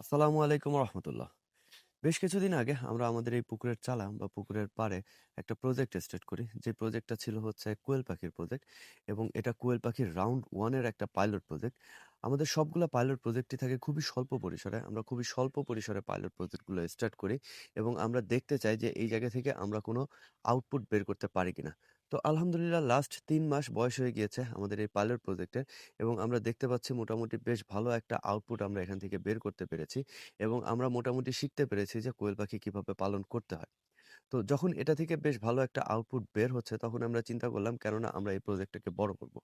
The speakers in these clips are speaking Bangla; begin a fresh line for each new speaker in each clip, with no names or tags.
আসসালামু আলাইকুম রহমতুল্লাহ। বেশ কিছুদিন আগে আমরা আমাদের এই পুকুরের চালা বা পুকুরের পাড়ে একটা প্রজেক্ট স্টার্ট করি। যে প্রজেক্টটা ছিল হচ্ছে কোয়েল পাখির প্রজেক্ট এবং এটা কোয়েল পাখির রাউন্ড ওয়ানের একটা পাইলট প্রজেক্ট আমাদের সবগুলা পাইলট প্রজেক্টই থাকে খুবই স্বল্প পরিসরে। আমরা খুবই স্বল্প পরিসরে পাইলট প্রজেক্টগুলো স্টার্ট করি এবং আমরা দেখতে চাই যে এই জায়গা থেকে আমরা কোনো আউটপুট বের করতে পারি কিনা। তো আলহামদুলিল্লাহ লাস্ট তিন মাস বয়স হয়ে গিয়েছে আমাদের এই পাইলট প্রজেক্টের এবং আমরা দেখতে পাচ্ছি মোটামুটি বেশ ভালো একটা আউটপুট আমরা এখান থেকে বের করতে পেরেছি এবং আমরা মোটামুটি শিখতে পেরেছি যে কোয়েল পাখি কীভাবে পালন করতে হয়। তো যখন এটা থেকে বেশ ভালো একটা আউটপুট বের হচ্ছে তখন আমরা চিন্তা করলাম কেননা আমরা এই প্রজেক্টটাকে বড় করব।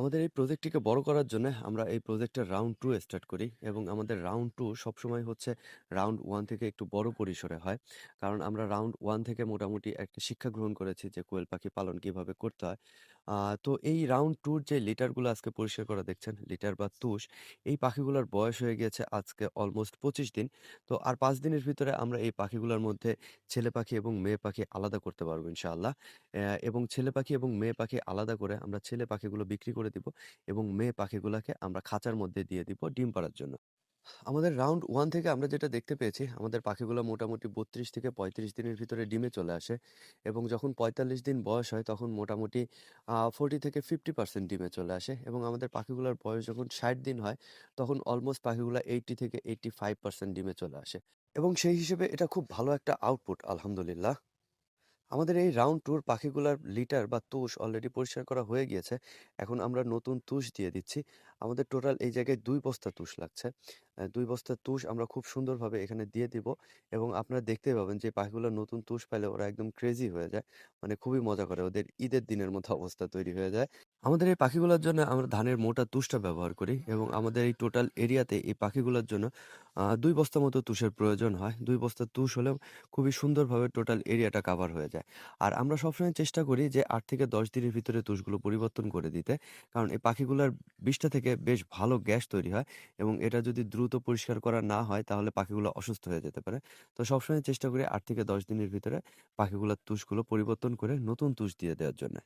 আমাদের এই প্রজেক্টটিকে বড় করার জন্য আমরা এই প্রজেক্টের রাউন্ড টু স্টার্ট করি এবং আমাদের রাউন্ড টু সবসময় হচ্ছে রাউন্ড ওয়ান থেকে একটু বড় পরিসরে হয়। কারণ আমরা রাউন্ড ওয়ান থেকে মোটামুটি একটা শিক্ষা গ্রহণ করেছি যে কোয়েল পাখি পালন কীভাবে করতে হয়। তো এই রাউন্ড টুর যে লিটারগুলো আজকে পরিষ্কার করা দেখছেন লিটার বা তুষ, এই পাখিগুলোর বয়স হয়ে গিয়েছে আজকে অলমোস্ট পঁচিশ দিন। তো আর পাঁচ দিনের ভিতরে আমরা এই পাখিগুলোর মধ্যে ছেলে পাখি এবং মেয়ে পাখি আলাদা করতে পারব ইনশাআল্লাহ। এবং ছেলে পাখি এবং মেয়ে পাখি আলাদা করে আমরা ছেলে পাখিগুলো বিক্রি করে দিব এবং মেয়ে পাখিগুলোকে আমরা খাঁচার মধ্যে দিয়ে দিব ডিম পাড়ার জন্য। আমাদের রাউন্ড ওয়ান থেকে আমরা যেটা দেখতে পেয়েছি, আমাদের পাখিগুলো মোটামুটি বত্রিশ থেকে পঁয়ত্রিশ দিনের ভিতরে ডিমে চলে আসে এবং যখন পঁয়তাল্লিশ দিন বয়স হয় তখন মোটামুটি ফোর্টি থেকে ফিফটি পার্সেন্ট ডিমে চলে আসে এবং আমাদের পাখিগুলোর বয়স যখন ষাট দিন হয় তখন অলমোস্ট পাখিগুলো এইটটি থেকে এইটটি ফাইভ পার্সেন্ট ডিমে চলে আসে এবং সেই হিসেবে এটা খুব ভালো একটা আউটপুট আলহামদুলিল্লাহ। আমাদের এই রাউন্ড টুর পাখিগুলার লিটার বা তুষ অলরেডি পরিষ্কার করা হয়ে গিয়েছে। এখন আমরা নতুন তুষ দিয়ে দিচ্ছি। আমাদের টোটাল এই জায়গায় দুই বস্তা তুষ লাগছে। দুই বস্তা তুষ আমরা খুব সুন্দরভাবে এখানে দিয়ে দিব এবং আপনারা দেখতেই পাবেন যে পাখিগুলো নতুন তুষ পেলে ওরা একদম ক্রেজি হয়ে যায়। মানে খুবই মজা করে, ওদের ঈদের দিনের মতো অবস্থা তৈরি হয়ে যায়। আমাদের এই পাখিগুলোর জন্য আমরা ধানের মোটা তুষটা ব্যবহার করি এবং আমাদের এই টোটাল এরিয়াতে এই পাখিগুলোর জন্য দুই বস্তা মতো তুষের প্রয়োজন হয়। দুই বস্তা তুষ হলেও খুবই সুন্দরভাবে টোটাল এরিয়াটা কাভার হয়ে যায়। আর আমরা সবসময় চেষ্টা করি যে আট থেকে দশ দিনের ভিতরে তুষগুলো পরিবর্তন করে দিতে। কারণ এই পাখিগুলোর বিষটা থেকে বেশ ভালো গ্যাস তৈরি হয় এবং এটা যদি দ্রুত পরিষ্কার করা না হয় তাহলে পাখিগুলো অসুস্থ হয়ে যেতে পারে। তো সবসময় চেষ্টা করি আট থেকে দশ দিনের ভিতরে পাখিগুলোর তুষগুলো পরিবর্তন করে নতুন তুষ দিয়ে দেওয়ার জন্য।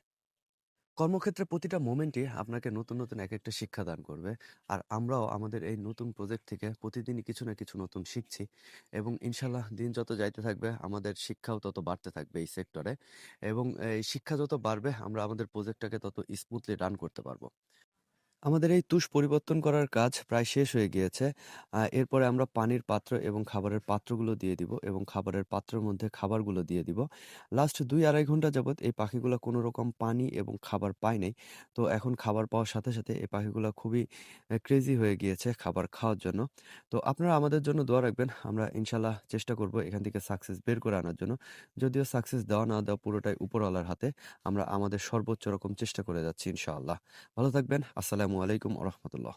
কর্মক্ষেত্রে প্রতিটা মোমেন্টই আপনাকে নতুন নতুন এক একটা শিক্ষা দান করবে। আর আমরাও আমাদের এই নতুন প্রজেক্ট থেকে প্রতিদিনই কিছু না কিছু নতুন শিখছি এবং ইনশাল্লাহ দিন যত যাইতে থাকবে আমাদের শিক্ষাও তত বাড়তে থাকবে এই সেক্টরে এবং এই শিক্ষা যত বাড়বে আমরা আমাদের প্রজেক্টটাকে তত স্মুথলি রান করতে পারব। আমাদের এই তুষ পরিবর্তন করার কাজ প্রায় শেষ হয়ে গিয়েছে। এরপরে আমরা পানির পাত্র এবং খাবারের পাত্রগুলো দিয়ে দিব এবং খাবারের পাত্রের মধ্যে খাবারগুলো দিয়ে দিব। লাস্ট দুই আড়াই ঘণ্টা যাবত এই পাখিগুলো কোনো রকম পানি এবং খাবার পায় নাই। তো এখন খাবার পাওয়ার সাথে সাথে এই পাখিগুলো খুবই ক্রেজি হয়ে গিয়েছে খাবার খাওয়ার জন্য। তো আপনারা আমাদের জন্য দোয়া রাখবেন, আমরা ইনশাল্লাহ চেষ্টা করব এখান থেকে সাকসেস বের করে আনার জন্য। যদিও সাকসেস দেওয়া না দেওয়া পুরোটাই উপরওয়ালার হাতে, আমরা আমাদের সর্বোচ্চ রকম চেষ্টা করে যাচ্ছি ইনশাআল্লাহ। ভালো থাকবেন আসসালামু আলাইকুম রহমতুল্লাহ